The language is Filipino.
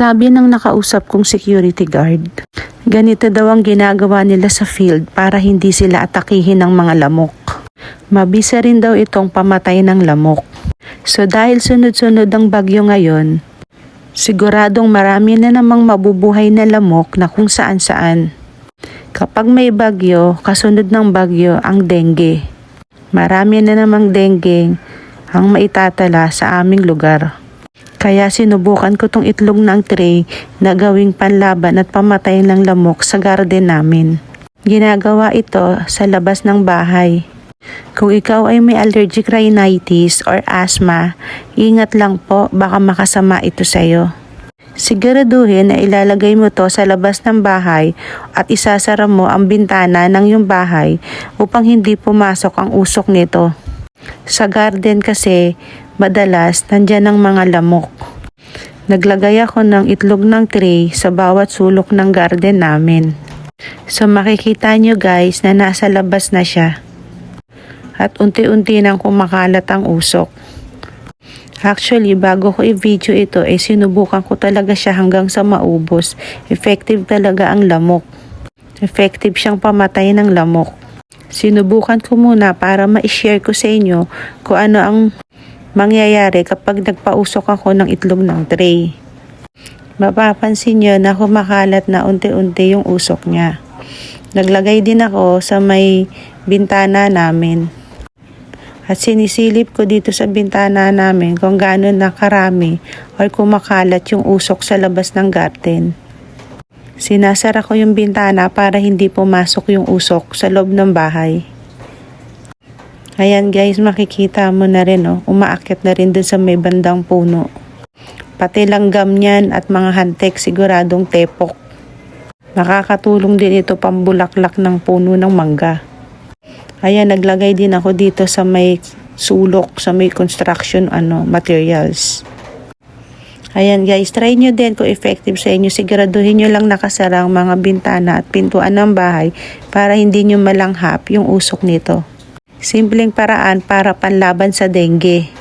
Sabi ng nakausap kong security guard, ganito daw ang ginagawa nila sa field para hindi sila atakihin ng mga lamok. Mabisa rin daw itong pamatay ng lamok. So dahil sunod-sunod ang bagyo ngayon, siguradong marami na namang mabubuhay na lamok na kung saan-saan. Kapag may bagyo, kasunod ng bagyo ang dengue. Marami na namang dengue ang maitatala sa aming lugar. Kaya sinubukan ko tong itlog ng tray na gawing panlaban at pamatay ng lamok sa garden namin. Ginagawa ito sa labas ng bahay. Kung ikaw ay may allergic rhinitis or asthma, ingat lang po baka makasama ito sa'yo. Siguraduhin na ilalagay mo to sa labas ng bahay at isasara mo ang bintana ng iyong bahay upang hindi pumasok ang usok nito. Sa garden kasi, madalas nandyan ang mga lamok. Naglagay ako ng itlog ng tray sa bawat sulok ng garden namin. So makikita nyo guys na nasa labas na siya. At unti-unti nang kumakalat ang usok. Actually, bago ko i-video ito, eh sinubukan ko talaga siya hanggang sa maubos. Effective talaga ang lamok. Effective siyang pamatay ng lamok. Sinubukan ko muna para ma-share ko sa inyo kung ano ang mangyayari kapag nagpausok ako ng itlog ng tray. Mapapansin nyo na kumakalat na unti-unti yung usok niya. Naglagay din ako sa may bintana namin. At sinisilip ko dito sa bintana namin kung gaano nakarami or kumakalat yung usok sa labas ng garden. Sinasara ko yung bintana para hindi pumasok yung usok sa loob ng bahay. Ayan guys, makikita mo na rin, oh, umaakit na rin dun sa may bandang puno. Pati langgam niyan at mga hantek siguradong tepok. Nakakatulong din ito pambulaklak ng puno ng mangga. Ayan, naglagay din ako dito sa may sulok, sa may construction ano, materials. Ayan guys, try nyo din kung effective sa inyo. Siguraduhin nyo lang nakasara ang mga bintana at pintuan ng bahay para hindi nyo malanghap yung usok nito. Simpleng paraan para panlaban sa dengue.